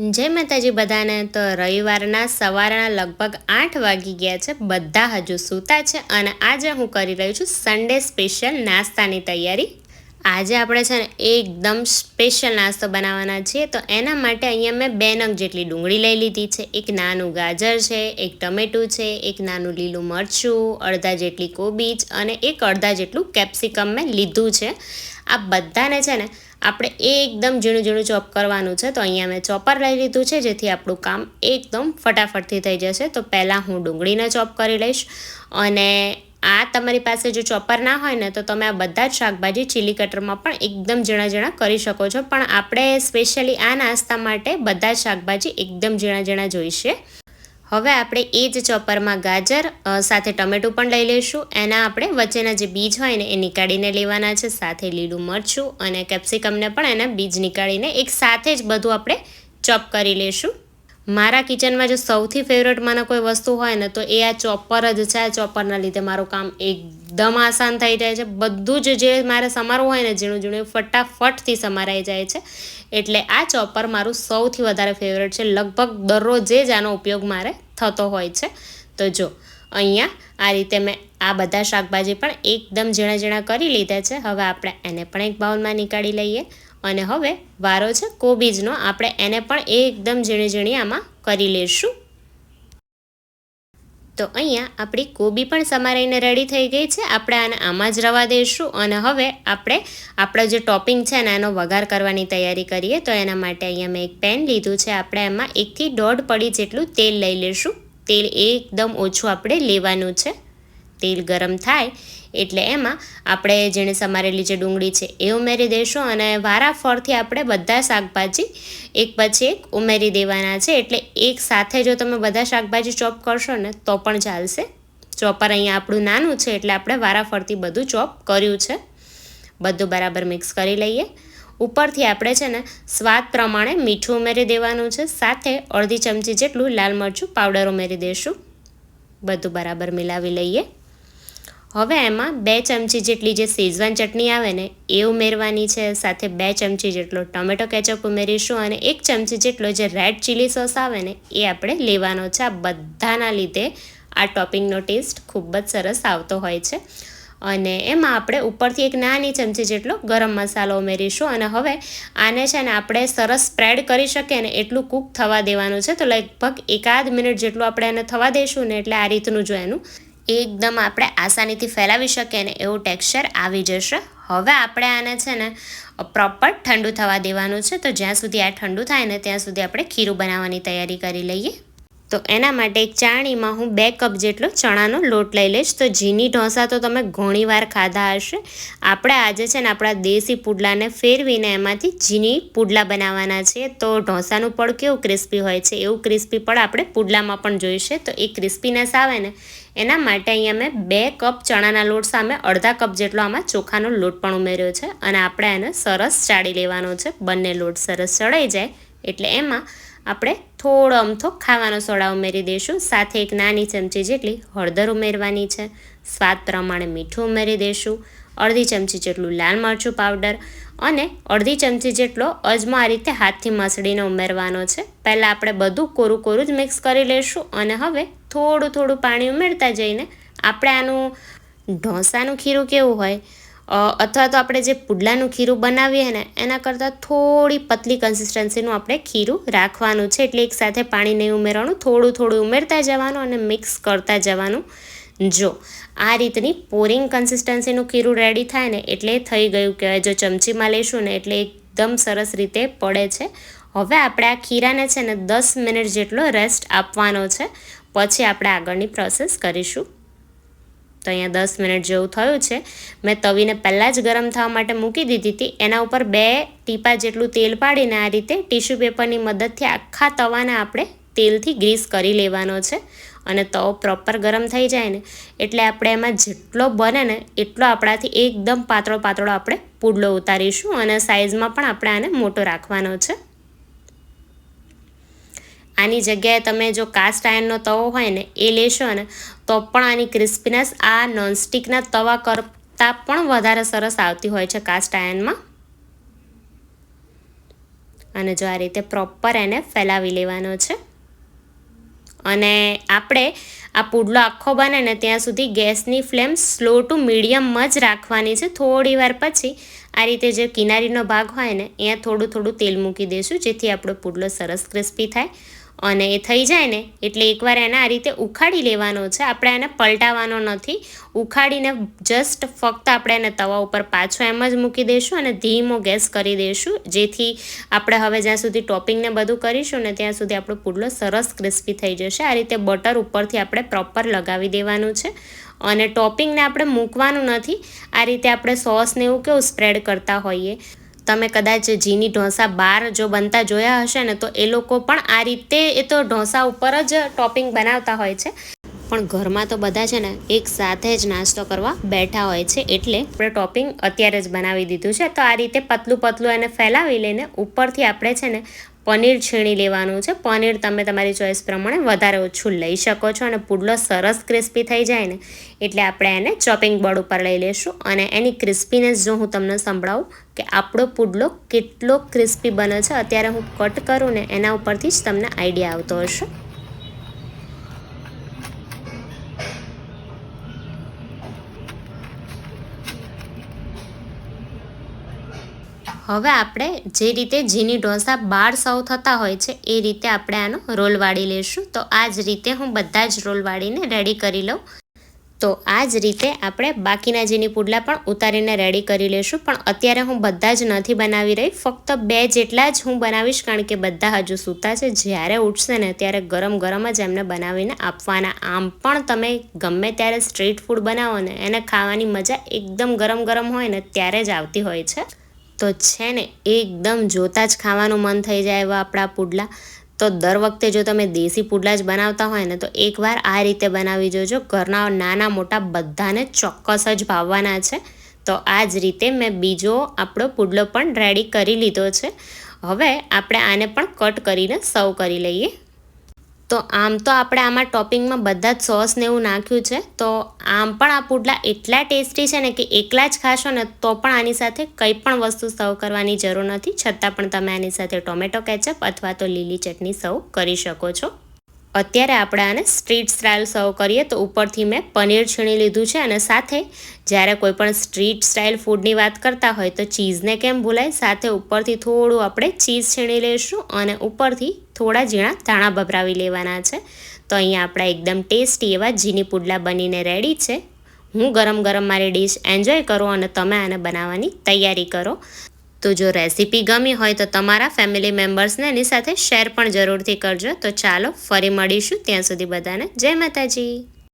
જય માતાજી બધાને. તો રવિવારના સવારના લગભગ આઠ વાગી ગયા છે. બધા હજુ સૂતા છે અને આજે હું કરી રહી છું સન્ડે સ્પેશિયલ નાસ્તાની તૈયારી. આજે આપણે છે ને એકદમ સ્પેશિયલ નાસ્તો બનાવવાના છીએ. તો એના માટે અહીંયા મેં બે નંગ જેટલી ડુંગળી લઈ લીધી છે. એક નાનું ગાજર છે, એક ટમેટું છે, એક નાનું લીલું મરચું, અડધા જેટલી કોબીજ અને એક અડધા જેટલું કેપ્સિકમ મેં લીધું છે. આ બધાને છે ને આપણે એકદમ ઝીણું ઝીણું ચોપ કરવાનું છે, તો અહીંયા મેં ચોપર લઈ લીધું છે, જેથી આપણું કામ એકદમ ફટાફટથી થઈ જશે. તો પહેલાં હું ડુંગળીને ચોપ કરી લઈશ અને આ તમારી પાસે જો ચોપર ના હોય ને, તો તમે આ બધા જ શાકભાજી ચીલી કટરમાં પણ એકદમ ઝીણા ઝીણા કરી શકો છો. પણ આપણે સ્પેશિયલી આ નાસ્તા માટે બધા જ શાકભાજી એકદમ ઝીણા ઝીણા જોઈશે. હવે આપણે એ જ ચોપરમાં ગાજર સાથે ટમેટું પણ લઈ લઈશું. એના આપણે વચ્ચેના જે બીજ હોય ને, એ નીકાળીને લેવાના છે. સાથે લીલું મરચું અને કેપ્સિકમને પણ એના બીજ નીકાળીને એક સાથે જ બધું આપણે ચોપ કરી લઈશું. મારા કિચનમાં જો સૌથી ફેવરેટ મને કોઈ વસ્તુ હોય ને, તો એ આ ચોપર જ છે. આ ચોપરના લીધે મારું કામ એકદમ આસાન થઈ જાય છે. બધું જ જે મારે સમારવું હોય ને, ઝીણું ઝીણું ફટાફટથી સમારાઈ જાય છે. એટલે આ ચોપર મારું સૌથી વધારે ફેવરેટ છે. લગભગ દરરોજે જ આનો ઉપયોગ મારે થતો હોય છે. તો જો, અહીંયા આ રીતે મેં આ બધા શાકભાજી પણ એકદમ ઝીણા ઝીણા કરી લીધા છે. હવે આપણે એને પણ એક બાઉલમાં નીકાળી લઈએ. અને હવે વારો છે કોબીજનો. આપણે એને પણ એકદમ ઝીણી ઝીણી આમાં કરી લઈશું. તો અહીંયા આપણી કોબી પણ સમારાઈને રેડી થઈ ગઈ છે. આપણે આને આમાં જ રવા દઈશું અને હવે આપણે આપણો જે ટોપિંગ છે ને એનો વઘાર કરવાની તૈયારી કરીએ. તો એના માટે અહીંયા મેં એક પેન લીધું છે. આપણે એમાં એકથી દોઢ પડી જેટલું તેલ લઈ લઈશું તેલ એકદમ ઓછું આપણે લેવાનું છે. તેલ ગરમ થાય એટલે એમાં આપણે જેણે સમારેલી જે ડુંગળી છે એ ઉમેરી દઈશું અને વારાફરથી આપણે બધા શાકભાજી એક પછી એક ઉમેરી દેવાના છે એટલે એક સાથે જો તમે બધા શાકભાજી ચોપ કરશો ને તો પણ ચાલશે. ચોપર અહીંયા આપણું નાનું છે એટલે આપણે વારાફરતી બધું ચોપ કર્યું છે. બધું બરાબર મિક્સ કરી લઈએ. ઉપરથી આપણે છે ને સ્વાદ પ્રમાણે મીઠું ઉમેરી દેવાનું છે. સાથે અડધી ચમચી જેટલું લાલ મરચું પાવડર ઉમેરી દઈશું બધું બરાબર મિલાવી લઈએ. હવે એમાં બે ચમચી જેટલી જે શેઝવાન ચટણી આવે ને, એ ઉમેરવાની છે. સાથે બે ચમચી જેટલો ટમેટો કેચઅપ ઉમેરીશું અને એક ચમચી જેટલો જે રેડ ચીલી સોસ આવે ને, એ આપણે લેવાનો છે. આ બધાના લીધે આ ટોપિંગનો ટેસ્ટ ખૂબ જ સરસ આવતો હોય છે. અને એમાં આપણે ઉપરથી એક નાની ચમચી જેટલો ગરમ મસાલો ઉમેરીશું. અને હવે આને છે ને આપણે સરસ સ્પ્રેડ કરી શકીએ ને, એટલું કૂક થવા દેવાનું છે. તો લગભગ એકાદ મિનિટ જેટલું આપણે એને થવા દઈશું ને, એટલે આ રીતનું જો એનું એકદમ આપણે આસાનીથી ફેલાવી શકીએ ને એવું ટેક્સચર આવી જશે. હવે આપણે આને છે ને પ્રોપર ઠંડુ થવા દેવાનું છે. તો જ્યાં સુધી આ ઠંડુ થાય ને ત્યાં સુધી આપણે ખીરું બનાવવાની તૈયારી કરી લઈએ. તો એના માટે એક ચાણીમાં હું બે કપ જેટલો ચણાનો લોટ લઈ લઈશ. તો ઝીની ઢોસા તો તમે ઘણી વાર ખાધા હશે. આપણે આજે છે ને આપણા દેશી પુડલાને ફેરવીને એમાંથી ઝીની પુડલા બનાવવાના છે. તો ઢોસાનું પડ કેવું ક્રિસ્પી હોય છે? એવું ક્રિસ્પી પડ આપણે પુડલામાં પણ જોઈશે તો એ ક્રિસ્પીનેસ આવે ને, એના માટે અહીંયા મેં બે કપ ચણાના લોટ સામે અડધા કપ જેટલો આમાં ચોખાનો લોટ પણ ઉમેર્યો છે. અને આપણે એને સરસ ચાળી લેવાનો છે. બંને લોટ સરસ ચડાઈ જાય. એટલે એમાં આપણે થોડો અમથો ખાવાનો સોડા ઉમેરી દઈશું. સાથે એક નાની ચમચી જેટલી હળદર ઉમેરવાની છે. સ્વાદ પ્રમાણે મીઠું ઉમેરી દઈશું. અડધી ચમચી જેટલું લાલ મરચું પાવડર અને અડધી ચમચી જેટલો અજમો આ રીતે હાથથી મસળીને ઉમેરવાનો છે. પહેલાં આપણે બધું કોરું કોરું જ મિક્સ કરી લઈશું અને હવે થોડું થોડું પાણી ઉમેરતા જઈને આપણે આનું ઢોસાનું ખીરું કેવું હોય અથવા તો આપણે જે પુડલાનું ખીરું બનાવીએ ને, એના કરતાં થોડી પતલી કન્સિસ્ટન્સીનું આપણે ખીરું રાખવાનું છે. એટલે એક સાથે પાણી નહીં ઉમેરવાનું, થોડું થોડું ઉમેરતા જવાનું અને મિક્સ કરતા જવાનું. જો, આ રીતની પોરિંગ કન્સિસ્ટન્સીનું ખીરું રેડી થાય ને, એટલે થઈ ગયું કહેવાય. જો ચમચીમાં લઈશું ને, એટલે એકદમ સરસ રીતે પડે છે. હવે આપણે આ ખીરાને છે ને દસ મિનિટ જેટલો રેસ્ટ આપવાનો છે. પછી આપણે આગળની પ્રોસેસ કરીશું. તો અહીંયા દસ મિનિટ જેવું થયું છે. મેં તવીને પહેલાં જ ગરમ થવા માટે મૂકી દીધી હતી. એના ઉપર બે ટીપા જેટલું તેલ પાડીને આ રીતે ટીશ્યુ પેપરની મદદથી આખા તવાને આપણે તેલથી ગ્રીસ કરી લેવાનો છે અને તવો પ્રોપર ગરમ થઈ જાય ને એટલે આપણે એમાં જેટલો બને ને એટલો આપણાથી એકદમ પાતળો પાતળો આપણે પુડલો ઉતારીશું અને સાઇઝમાં પણ આપણે આને મોટો રાખવાનો છે. આની જગ્યાએ તમે જો કાસ્ટ આયર્નનો તવો હોય ને, એ લેશો ને, તો પણ આની ક્રિસ્પીનેસ, આ નોનસ્ટિકના તવા કરતાં પણ વધારે સરસ આવતી હોય છે કાસ્ટ આયર્નમાં. અને જો આ રીતે પ્રોપર એને ફેલાવી લેવાનો છે. અને આપણે આ પુડલો આખો બને ને, ત્યાં સુધી ગેસની ફ્લેમ સ્લો ટુ મીડિયમમાં જ રાખવાની છે. થોડી વાર પછી આ રીતે જે કિનારીનો ભાગ હોય ને, અહીંયા થોડું થોડું તેલ મૂકી દઈશું જેથી આપણો પુડલો સરસ ક્રિસ્પી થાય. અને એ થઈ જાય ને, એટલે એકવાર એને આ રીતે ઉખાડી લેવાનો છે. આપણે એને પલટાવવાનો નથી. ઉખાડીને જસ્ટ ફક્ત આપણે એને તવા ઉપર પાછો એમ જ મૂકી દઈશું અને ધીમો ગેસ કરી દઈશું. જેથી આપણે હવે જ્યાં સુધી ટોપિંગને બધું કરીશું ને ત્યાં સુધી આપણો પુડલો સરસ ક્રિસ્પી થઈ જશે. આ રીતે બટર ઉપરથી આપણે પ્રોપર લગાવી દેવાનું છે. અને ટોપિંગને આપણે મૂકવાનું નથી. આ રીતે આપણે સોસને એવું કેવું સ્પ્રેડ કરતા હોઈએ. તમે કદાચ જીની ઢોસા બહાર જો બનતા જોયા હશે ને, તો એ લોકો પણ આ રીતે એ તો ઢોસા ઉપર જ ટોપિંગ બનાવતા હોય છે. પણ ઘરમાં તો બધા છે ને, એક સાથે જ નાસ્તો કરવા બેઠા હોય છે, એટલે આપણે ટોપિંગ અત્યારે જ બનાવી દીધું છે. તો આ રીતે પતલું પતલું એને ફેલાવી લઈને ઉપરથી આપણે છે ને પનીર છીણી લેવાનું છે. પનીર તમે તમારી ચોઈસ પ્રમાણે વધારે ઓછું લઈ શકો છો અને પુડલો સરસ ક્રિસ્પી થઈ જાય ને એટલે આપણે એને ચોપિંગ બોર્ડ ઉપર લઈ લઈશું અને એની ક્રિસ્પીનેસ જો હું તમને સંભળાવું કે આપણો પુડલો કેટલો ક્રિસ્પી બને છે, અત્યારે હું કટ કરું ને એના ઉપરથી જ તમને આઈડિયા આવતો હશે. હવે આપણે જે રીતે જીની ઢોસા બાર સૌ થતા હોય છે, એ રીતે આપણે આનો રોલ વાળી લઈશું તો આ જ રીતે હું બધા જ રોલ વાળીને રેડી કરી લઉં. તો આ જ રીતે આપણે બાકીના જીની પુડલા પણ ઉતારીને રેડી કરી લઈશું પણ અત્યારે હું બધા જ નથી બનાવી રહી. ફક્ત બે જેટલા જ હું બનાવીશ, કારણ કે બધા હજુ સૂતા છે. જ્યારે ઉઠશે ને ત્યારે ગરમ ગરમ જ એમને બનાવીને આપવાના આમ પણ તમે ગમે ત્યારે સ્ટ્રીટ ફૂડ બનાવો ને, એને ખાવાની મજા એકદમ ગરમ ગરમ હોય ને, ત્યારે જ આવતી હોય છે. તો છે ને, એકદમ જોતાં જ ખાવાનું મન થઈ જાય એવા આપણા પુડલા. તો દર વખતે જો તમે દેશી પુડલા જ બનાવતા હોય ને, તો એકવાર આ રીતે બનાવી જોજો. ઘરના નાના મોટા બધાને ચોક્કસ જ ભાવવાના છે. તો આ જ રીતે મેં બીજો આપણો પુડલો પણ રેડી કરી લીધો છે. હવે આપણે આને પણ કટ કરીને સર્વ કરી લઈએ. તો આમ તો આપણે આમાં ટોપિંગમાં બધા જ સોસ ને એવું નાખ્યું છે. તો આમ પણ આ પુડલા એટલા ટેસ્ટી છે ને કે એકલા જ ખાશો ને તો પણ આની સાથે કંઈ પણ વસ્તુ સર્વ કરવાની જરૂર નથી. છતાં પણ તમે આની સાથે ટોમેટો કેચઅપ અથવા તો લીલી ચટણી સર્વ કરી શકો છો. અત્યારે આપણે આને સ્ટ્રીટ સ્ટાઇલ સર્વ કરીએ તો ઉપરથી મેં પનીર છીણી લીધું છે અને સાથે જ્યારે કોઈ પણ સ્ટ્રીટ સ્ટાઇલ ફૂડની વાત કરતા હોય તો ચીઝને કેમ ભૂલાય? સાથે ઉપરથી થોડું આપણે ચીઝ છીણી લઈશું અને ઉપરથી થોડા ઝીણા ધાણા ભભરાવી લેવાના છે. તો અહીંયા આપણા એકદમ ટેસ્ટી એવા જીની પુડલા બનીને રેડી છે. હું ગરમ ગરમ મારી ડીશ એન્જોય કરો અને તમે આને બનાવવાની તૈયારી કરો. તો જો રેસીપી ગમી હોય તો તમારા ફેમિલી મેમ્બર્સને એની સાથે શેર પણ જરૂરથી કરજો. તો ચાલો ફરી મળીશું ત્યાં સુધી બધાને. જય માતાજી.